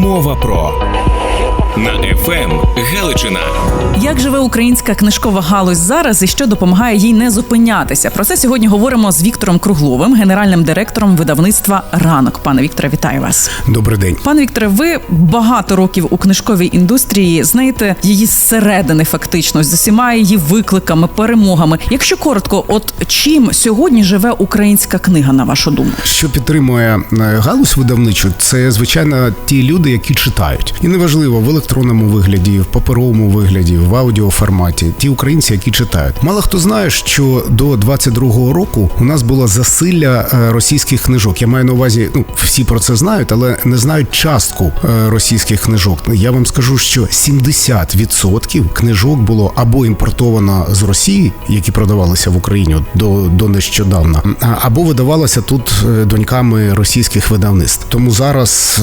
Мова про на ФМ Галичина. Як живе українська книжкова галузь зараз і що допомагає їй не зупинятися? Про це сьогодні говоримо з Віктором Кругловим, генеральним директором видавництва Ранок. Пане Вікторе, вітаю вас. Добрий день. Пане Вікторе, ви багато років у книжковій індустрії знаєте її зсередини, фактично з усіма її викликами, перемогами. Якщо коротко, от чим сьогодні живе українська книга, на вашу думку? Що підтримує е, галузь видавничу, це звичайно ті люди, які читають, і неважливо електронному вигляді, в паперовому вигляді, в аудіоформаті. Ті українці, які читають. Мало хто знає, що до 22-го року у нас було засилля е, російських книжок. Я маю на увазі, ну всі про це знають, але не знають частку е, російських книжок. Я вам скажу, що 70% книжок було або імпортовано з Росії, які продавалися в Україні до, до нещодавна, або видавалося тут е, доньками російських видавництв. Тому зараз,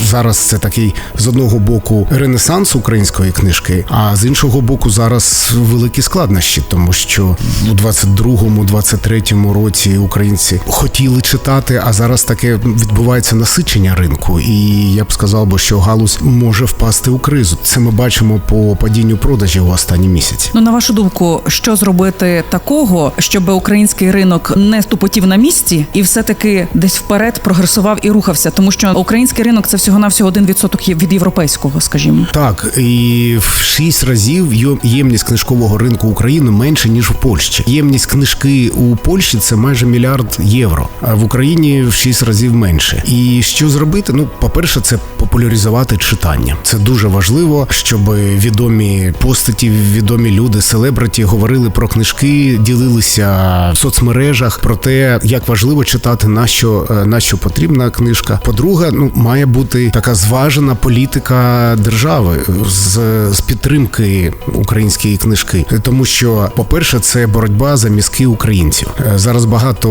зараз це такий з одного боку ренесанс української книжки, а з іншого боку, зараз великі складнощі, тому що у 22-му, 23-му році українці хотіли читати, а зараз таке відбувається насичення ринку. І я б сказав би, що галузь може впасти у кризу. Це ми бачимо по падінню продажів у останні місяці. Ну на вашу думку, що зробити такого, щоб український ринок не ступотів на місці і все-таки десь вперед прогресував і рухався, тому що український ринок це всього навсього 1% є- від європейського, скажімо. Так, і в шість разів ємність книжкового ринку України менше ніж у Польщі. Ємність книжки у Польщі це майже мільярд євро, а в Україні в шість разів менше. І що зробити? Ну, по-перше, це популяризувати читання. Це дуже важливо, щоб відомі постаті, відомі люди, селебриті говорили про книжки, ділилися в соцмережах про те, як важливо читати, на що, е, на що потрібна книжка. По-друге, ну має бути така зважена політика держави з, з підтримки української книжки, тому що, по-перше, це боротьба за мізки українців. Е, Зараз багато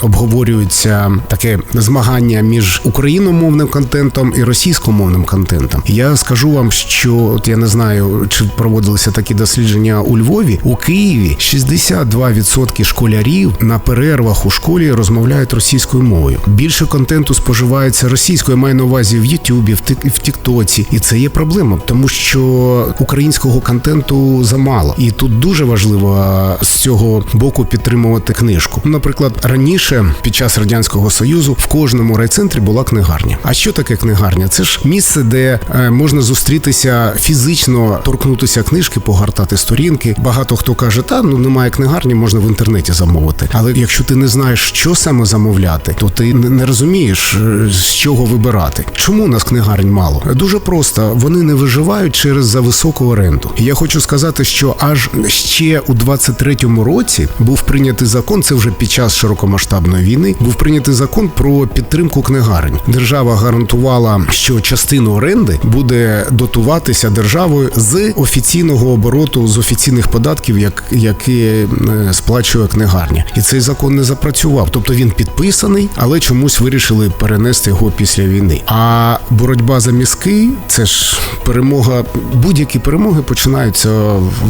обговорюється таке змагання між україномовним контентом і російськомовним контентом. Я скажу вам, що от я не знаю, чи проводилися такі дослідження у Львові, у Києві 62% школярів на перервах у школі розмовляють російською мовою. Більше контенту споживається російською. Маю на увазі в Ютубі, в Тіктоці, і це є проблема, тому що українського контенту замало, і тут дуже важливо з цього боку підтримувати книжку. Наприклад, раніше під час радянського союзу в кожному райцентрі була книгарня. А що таке книгарня? Це ж місце, де е, можна зустрітися фізично, торкнутися книжки, погортати сторінки. Багато хто каже, та ну немає книгарні, можна в інтернеті замовити. Але якщо ти не знаєш, що саме замовляти, то ти не не розумієш, е, з чого вибирати. Чому у нас книгарень мало? Дуже просто вони не виживають через за високу оренду. Я хочу сказати, що аж ще у 23-му році був прийнятий закон. Це вже під час широкомасштабної війни. Був прийнятий закон про підтримку книгарень. Держава гарантувала, що частину оренди буде дотуватися державою з офіційного обороту, з офіційних податків, як які е, сплачує книгарня. І цей закон не запрацював. Тобто він підписаний, але чомусь вирішили перенести його після війни. А боротьба за мізки це ж перемога. Будь-які перемоги починаються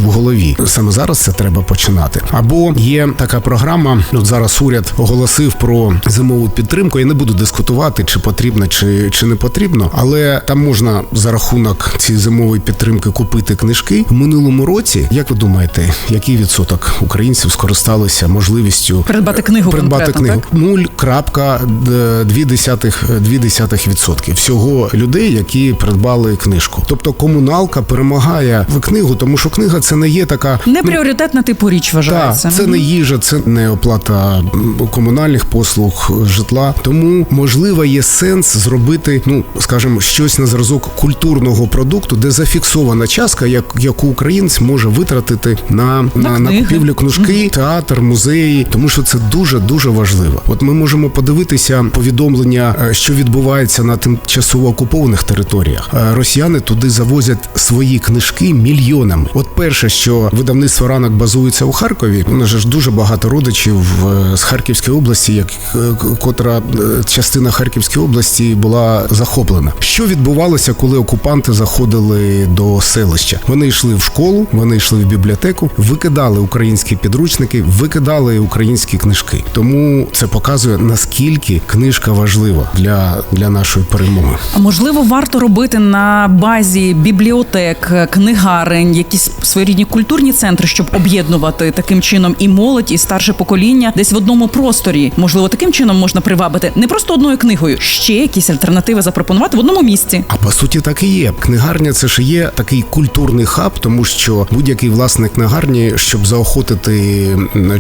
в голові. Саме зараз це треба починати. Або є така програма. От зараз уряд оголосив про зимову підтримку. Я не буду дискутувати, чи потрібно, чи, чи не потрібно, але там можна за рахунок цієї зимової підтримки купити книжки. В минулому році, як ви думаєте, який відсоток українців скористалися можливістю Придбати книгу придбати книгу? 0,2% всього людей, які придбали книжку. Тобто комуналка перемагає в книгу, тому що книга це не є така Не ну, пріоритетна типу річ вважається. так, це не їжа, це не оплата комунальних послуг, житла. Тому можливо є сенс зробити, ну скажімо, щось на зразок культурного продукту, де зафіксована частка, як яку українець може витратити на, на, на книги. купівлю книжки, театр, музеї, тому що це дуже дуже важливо. От ми можемо подивитися повідомлення, е, що відбувається на тимчасово окупованих територіях. Е, Росіяни туди завозять свої книжки мільйонами. От перше, що видавництво ранок базується у Харкові. У нас ж дуже багато родичів е, з Харківської області, як е, котра е, частина Харківської області була захоплена. Що відбувалося, коли окупанти заходили до селища? Вони йшли в школу, вони йшли в бібліотеку, викидали українські підручники, викидали українські книжки. Тому це показує наскільки книжка важлива для, для нашої перемоги. А можливо, варто робити на базі бібліотек, книгарень, якісь своєрідні культурні центри, щоб об'єднувати таким чином і молодь, і старше покоління десь в одному просторі. Можливо, таким чином можна привабити не просто одною книгою, ще якісь альтернативи запропонувати в одному місці. А по суті, так і є. Книгарня це ж є такий культурний хаб, тому що будь-який власник книгарні, щоб заохотити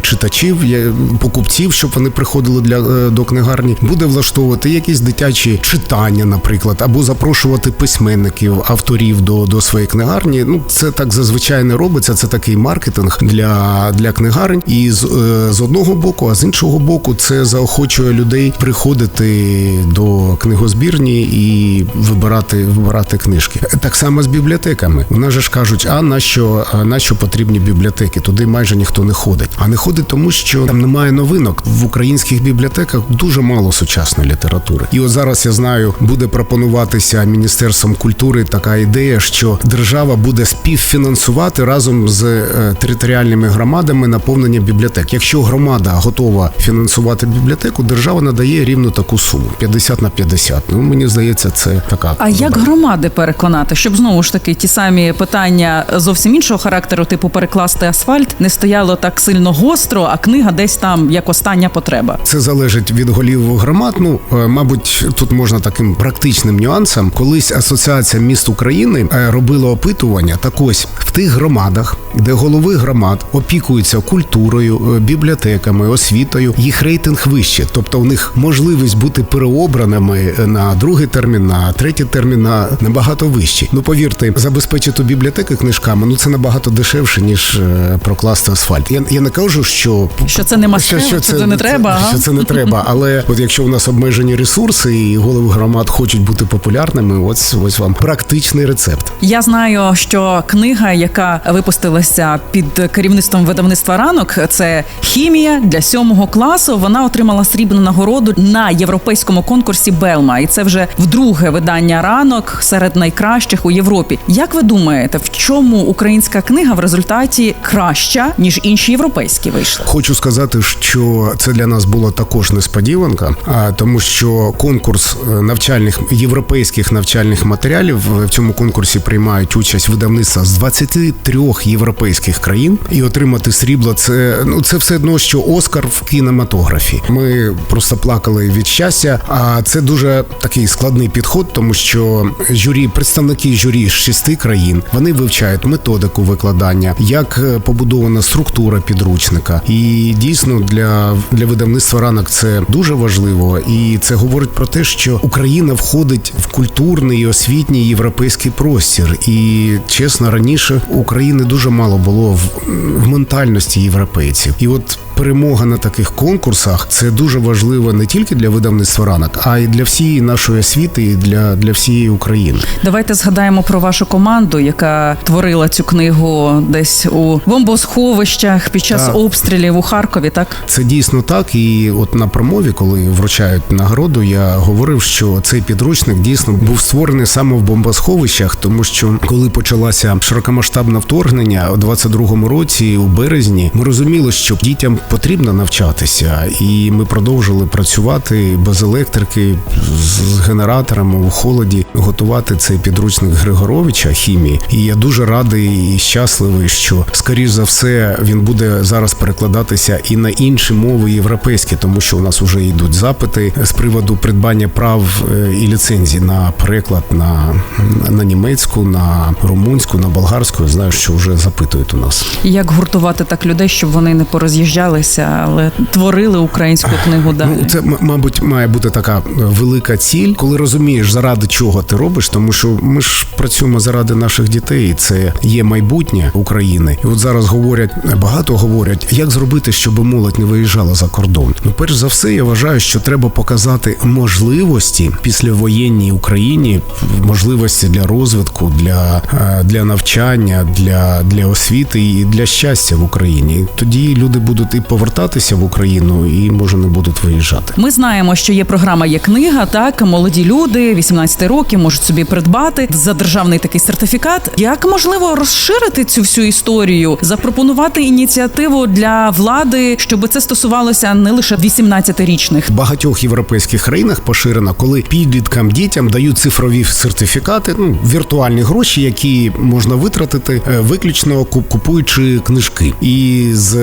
читачів, покупців, щоб вони приходили для е, до книгарні, буде влаштовувати якісь дитячі читання, наприклад, або запрошувати письменників, авторів до, до своєї книгарні. Ну це так зазвичай не робиться. Це такий маркетинг для, для книгарень. І з, е, з одного боку, а з іншого боку, це заохочує людей приходити до книгозбірні і вибирати, вибирати книжки. Так само з бібліотеками. У ж кажуть, а на що, на що потрібні бібліотеки? Туди майже ніхто не ходить. А не ходить тому, що там немає новинок. В українських бібліотеках дуже мало сучасної літератури. І от зараз я знаю, буде пропонуватися міністерством культури така ідея, що держава буде співфінансувати разом з е, територіальними громадами наповнення бібліотек. Якщо громада готова фінансувати бібліотеку, держава надає рівно таку суму 50 на 50. Ну мені здається, це така А як громади переконати, щоб знову ж таки ті самі питання зовсім іншого характеру, типу перекласти асфальт, не стояло так сильно гостро, а книга десь там як остання потреба. Це залежить від голів громад. Ну, е, мабуть, тут можна таким практичним нюансом. Колись Асоціація міст України е, робила опитування. Так ось в тих громадах, де голови громад опікуються культурою, е, бібліотеками, освітою, їх рейтинг вище. Тобто у них можливість бути переобраними на другий термін, на третій термін на набагато вищий. Ну повірте, забезпечити бібліотеки книжками, ну це набагато дешевше ніж е, прокласти асфальт. Я, я не кажу, що Що це не мастер, що це не треба, ага. Що це не треба. Але от якщо у нас обмежені ресурси і голови громад хочуть бути популярними, ось ось вам практичний рецепт. Я знаю, що книга, яка випустилася під керівництвом видавництва ранок, це хімія для сьомого класу. Вона отримала срібну нагороду на європейському конкурсі Белма, і це вже вдруге видання ранок серед найкращих у Європі. Як ви думаєте, в чому українська книга в результаті краща ніж інші європейські вийшла? Хочу сказати, що це для нас була також несподіванка, а тому що конкурс е, навчальних європейських навчальних матеріалів в цьому конкурсі приймають участь видавництва з 23 європейських країн, і отримати срібло це ну це все одно, що Оскар в кінематографі. Ми просто плакали від щастя. А це дуже такий складний підход, тому що журі, представники журі з шести країн, вони вивчають методику викладання, як е, побудована структура підручника. І дійсно для, для видавництва ранок це дуже важливо, і це говорить про те, що Україна входить в культурний і освітній європейський простір. І чесно, раніше України дуже мало було в, в ментальності європейців. І от перемога на таких конкурсах це дуже важливо не тільки для видавництва ранок, а й для всієї нашої освіти, і для, для всієї України. Давайте згадаємо про вашу команду, яка творила цю книгу десь у бомбосховищах під час Так. обстрілів у Харкові. Так Це дійсно так. І от на промові, коли вручають нагороду, я говорив, що цей підручник дійсно був створений саме в бомбосховищах, тому що коли почалося широкомасштабне вторгнення у 22-му році, у березні, ми розуміли, що дітям потрібно навчатися, і ми продовжили працювати без електрики з генераторами у холоді, готувати цей підручник Григоровича хімії. І я дуже радий і щасливий, що скоріш за все він буде зараз перекладатися і на інші мови європейські, тому що у нас вже йдуть запити з приводу придбання прав е, і ліцензій на переклад на, на німецьку, на румунську, на болгарську. Знаю, що вже запитують у нас. як гуртувати так людей, щоб вони не пороз'їжджалися навчалися, але творили українську книгу далі. Ну, це мабуть має бути така е, велика ціль, коли розумієш, заради чого ти робиш, тому що ми ж працюємо заради наших дітей. Це є майбутнє України. І от зараз говорять багато говорять, як зробити, щоб молодь не виїжджала за кордон. Ну, перш за все, я вважаю, що треба показати можливості післявоєнній Україні, можливості для розвитку, для, е, для навчання, для, для освіти і для щастя в Україні. Тоді люди будуть і повертатися в Україну і може не будуть виїжджати. Ми знаємо, що є програма, є книга. Так молоді люди 18 років можуть собі придбати за державний такий сертифікат. Як можливо розширити цю всю історію, запропонувати ініціативу для влади, щоб це стосувалося не лише 18-річних? В багатьох європейських країнах поширено, коли підліткам дітям дають цифрові сертифікати, ну віртуальні гроші, які можна витратити е, виключно купуючи книжки, і з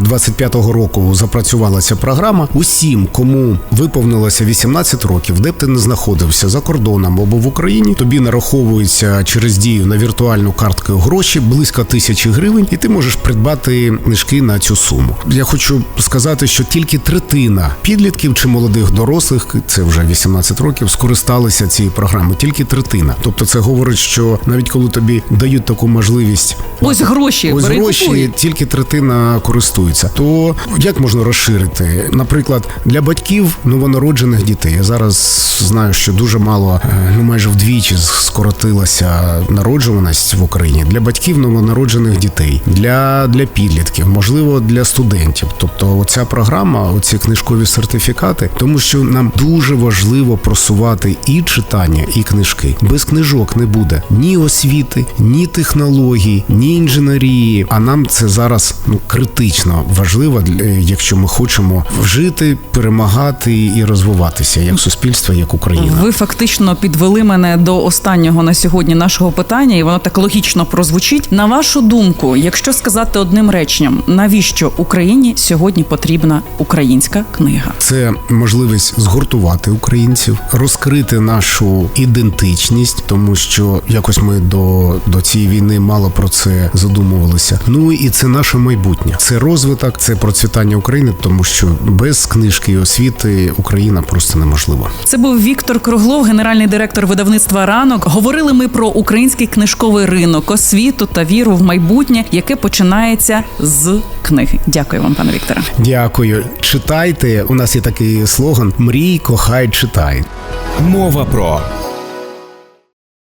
25 2005 року запрацювала ця програма. Усім, кому виповнилося 18 років, де б ти не знаходився за кордоном або в Україні, тобі нараховуються через дію на віртуальну картку гроші близько тисячі гривень, і ти можеш придбати книжки на цю суму. Я хочу сказати, що тільки третина підлітків чи молодих дорослих, це вже 18 років, скористалися цією програмою. Тільки третина. Тобто, це говорить, що навіть коли тобі дають таку можливість, ось гроші ось гроші, тільки третина користується. То як можна розширити? Наприклад, для батьків новонароджених дітей. Я зараз знаю, що дуже мало, е, ну майже вдвічі скоротилася народжуваність в Україні для батьків новонароджених дітей, для, для підлітків, можливо, для студентів. Тобто, оця програма, оці книжкові сертифікати, тому що нам дуже важливо просувати і читання, і книжки. Без книжок не буде ні освіти, ні технологій, ні інженерії. А нам це зараз ну критично важливо, для- якщо ми хочемо жити, перемагати і розвиватися як суспільство, як Україна. Ви фактично підвели мене до останнього на сьогодні нашого питання, і воно так логічно прозвучить. На вашу думку, якщо сказати одним реченням, навіщо Україні сьогодні потрібна українська книга? Це можливість згуртувати українців, розкрити нашу ідентичність, тому що якось ми до, до цієї війни мало про це задумувалися. Ну і це наше майбутнє, це розвиток, це процвітання України, тому що без книжки і освіти Україна просто неможлива. Це був Віктор Круглов, генеральний директор видавництва ранок. Говорили ми про український книжковий ринок, освіту та віру в майбутнє, яке починається з книги. Дякую вам, пане Вікторе. Дякую. Читайте. У нас є такий слоган: мрій, кохай, читай. Мова про